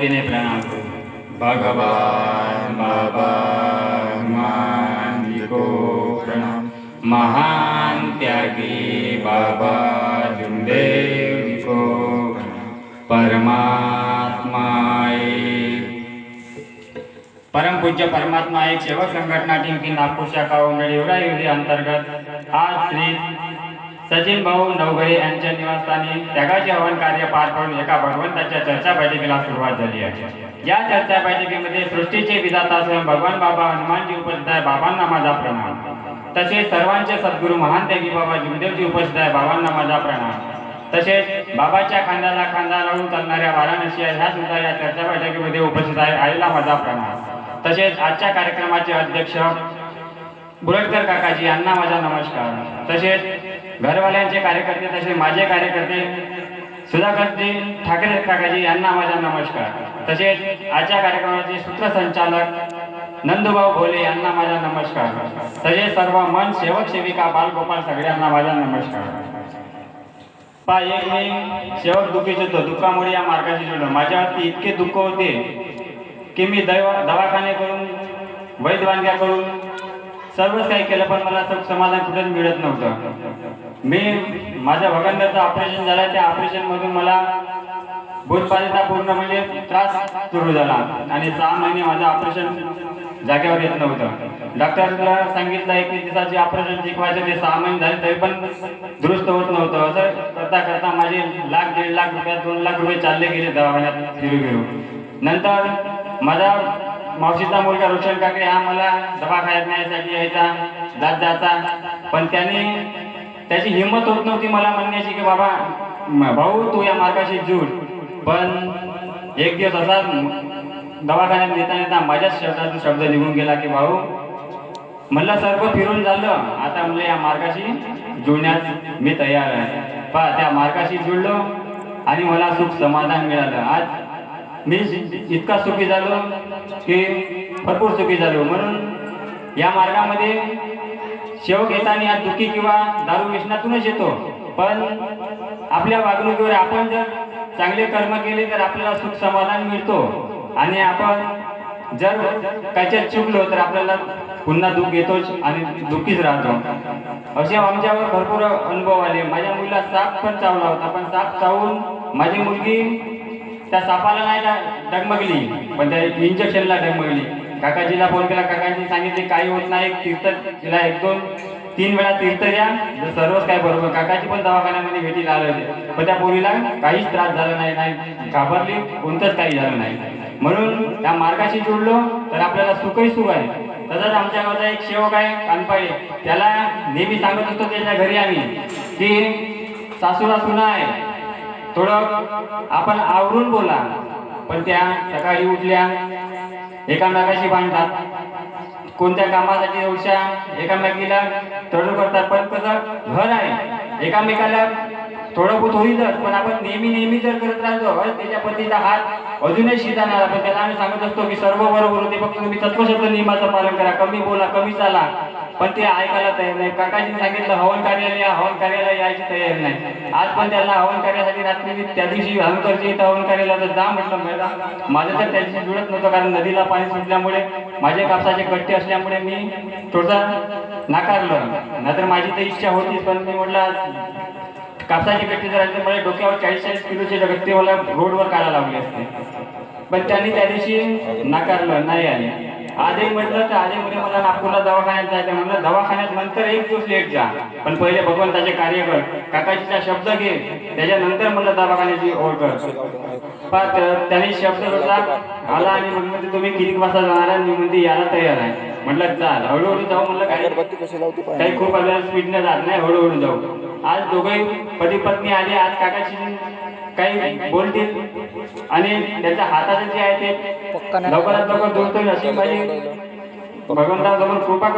विनंतीने प्रणाम. करू भगवान बाबा हनुमान जी को प्रणाम. महान त्यागी बाबा जुमदेव जी को प्रणाम. परमात्मा एक परमपूज्य परमात्मा एक सेवक संघटना टीम की नागपूर शाखा उमरेड एवढा योजने अंतर्गत आज श्री सचिन भाऊ नवघरे यांच्या निवासस्थानी त्यागाचे हवन कार्य पार पडून एका भगवंताच्या चर्चा बैठकीला सुरुवात झाली आहे. या चर्चा बैठकीमध्ये सृष्टीचे विधाता स्वयं भगवान बाबा हनुमानजी उपस्थित आहे बाबांना माझा प्रणाम. तसेच सर्वांचे सद्गुरू महान त्यागी बाबा जुमदेवजी उपस्थित आहे बाबांना माझा प्रणाम. तसेच बाबाच्या खांद्याला खांदा लावून चालणाऱ्या वाराणसी ह्या सुद्धा या चर्चा बैठकीमध्ये उपस्थित आहे आईला माझा प्रणाम. तसेच आजच्या कार्यक्रमाचे अध्यक्ष बुरटकर काकाजी यांना माझा नमस्कार. तसेच घरवाल्यांचे कार्यकर्ते तसेच माझे कार्यकर्ते सुधाकरजी ठाकरे काकाजी यांना माझा नमस्कार. तसेच आजच्या कार्यक्रमाचे सूत्रसंचालक नंदुभाऊ भोले यांना माझा नमस्कार. तसेच सर्व मन सेवक सेविका बालगोपाल सगळ्यांना माझा नमस्कार. पा एक मी सेवक दुखीच होतो. दुःखामुळे या मार्गाशी जोडलो माझ्यावरती इतके दुःख होते की मी दैवा दवाखाने करून वैद्यवानग्या करून सर्वच काही केलं पण मला सुख समाधान कुठेच मिळत नव्हतं. मी माझ्या भगंदरचं ऑपरेशन झालं त्या ऑपरेशनमधून मला भूतपालिता पूर्ण म्हणजे त्रास सुरू झाला. आणि सहा महिने माझं ऑपरेशन जागेवर येत नव्हतं. डॉक्टरला सांगितलं एक जे ऑपरेशन शिकवायचं ते सहा महिने झाले तरी पण दुरुस्त होत नव्हतं. असं करता करता माझे लाख दीड लाख रुपयात दोन लाख रुपये चालले गेले दवाखान्यात फिरू फिरू नंतर माझा मावशीचा मुलगा रोशन काकडे हा मला दवाखान्यात न्यायसाठी यायचा जात जायचा पण त्याने त्याची हिंमत होत नव्हती मला म्हणण्याची की बाबा भाऊ तू या मार्गाशी जुड. पण एक दिवस असा दवाखान्यात नेता नेता माझ्याच शब्दातून शब्द निघून गेला की भाऊ म्हणलं सर्व फिरून झालं. आता म्हणलं या मार्गाशी जुळण्यास मी तयार आहे. पहा त्या मार्गाशी जुळलो आणि मला सुख समाधान मिळालं. आज मी इतका सुखी झालो की भरपूर सुखी झालो. म्हणून या मार्गामध्ये शेवक येताना दुःखी किंवा दारू व्यसनातूनच येतो. पण आपल्या वागणुकीवर आपण जर चांगले कर्म केले तर आपल्याला सुख समाधान मिळतो. आणि आपण जर कायच्यात चुकलो तर आपल्याला पुन्हा दुःख येतोच आणि दुःखीच राहतो. असे आमच्यावर भरपूर अनुभव आले. माझ्या मुलीला साप पण चावला होता पण साप चावून माझी मुलगी त्या सापाला नाही का डगमगली पण त्या इंजेक्शनला डगमगली. काकाजीला फोन केला. काकाजी सांगितले काही होत नाही तीर्थ तिला एक दोन तीन वेळा तीर्थ द्या. तर सर्वच काय बरोबर. काकाजी पण दवाखान्यामध्ये भेटी आले होते. पण त्या पोरीला काहीच त्रास झाला नाही नाही घाबरली कोणतंच काही झालं नाही. म्हणून त्या मार्गाशी जोडलो तर आपल्याला सुखही सुख आहे. तसंच आमच्या गावचा एक सेवक आहे कानपाळे. त्याला नेहमी सांगत असतो त्याच्या घरी आम्ही. की सासूला सुना आहे. थोडं आपण आवरून बोला. पण त्या सकाळी उठल्या एकामेकाशी बांधतात कोणत्या कामासाठी उशा एकामेकीला तडू करतात. पण कसं? घर आहे. एकामेकाला थोडं बहुत होईलच पण आपण नेहमी नेहमी जर करत राहतो त्याच्या पतीचा हात अजूनही शिजाणार पण त्याला आम्ही सांगत असतो की सर्व बरोबर होते फक्त तुम्ही तत्वशब्द नियमाचं पालन करा कमी बोला कमी चाला. पण ते ऐकायला तयार नाही. काकाजी सांगितलं हवन कार्यालय हवन कार्यालय यायची तयारी नाही. आज पण त्यांना हवन कार्यासाठी रात्री त्या दिवशी हनुकरची इथं हवन कार्यालयाला जा म्हटलं मला माझं तर त्याच्याशी जुळत नव्हतं कारण नदीला पाणी सुटल्यामुळे माझे कापसाचे कट्टे असल्यामुळे मी थोडसा नाकारलं. नाहीतर माझी तर इच्छा होतीच पण मी म्हटलं कापसाचे गट्टे जर आले मला डोक्यावर चाळीस चाळीस किलोचे गट्टे मला रोडवर काढायला लावले असते. पण त्यांनी त्या दिवशी नाकारलं नाही आले. आजही म्हटलं तर आधी मुली मला नागपूरला दवाखान्यात जायचं म्हणलं दवाखान्यात नंतर एक दिवस लेट जा. पण पहिले भगवंताचे कार्य कर. काकाजीचा शब्द घे. त्याच्यानंतर म्हणलं दवाखान्याची ओळ कर. पण त्याने त्यांनी शब्द होता आला आणि मग तुम्ही किती वाजता जाणार आहे? मी म्हणते यायला तयार आहे. म्हटलं चाल हळूहळू जाऊ म्हणलं काय अगरबत्ती कशी लावते पाहिजे? काही खूप आपल्याला स्पीडने जात नाही हळूहळू जाऊ. आज दोघेही पती पत्नी आले आज काकाची काही बोलतील. आणि त्याच्या हाताचं जे आहे ते. लवकरात लवकर दोन अशी माझी भगवंताजवळ कृपा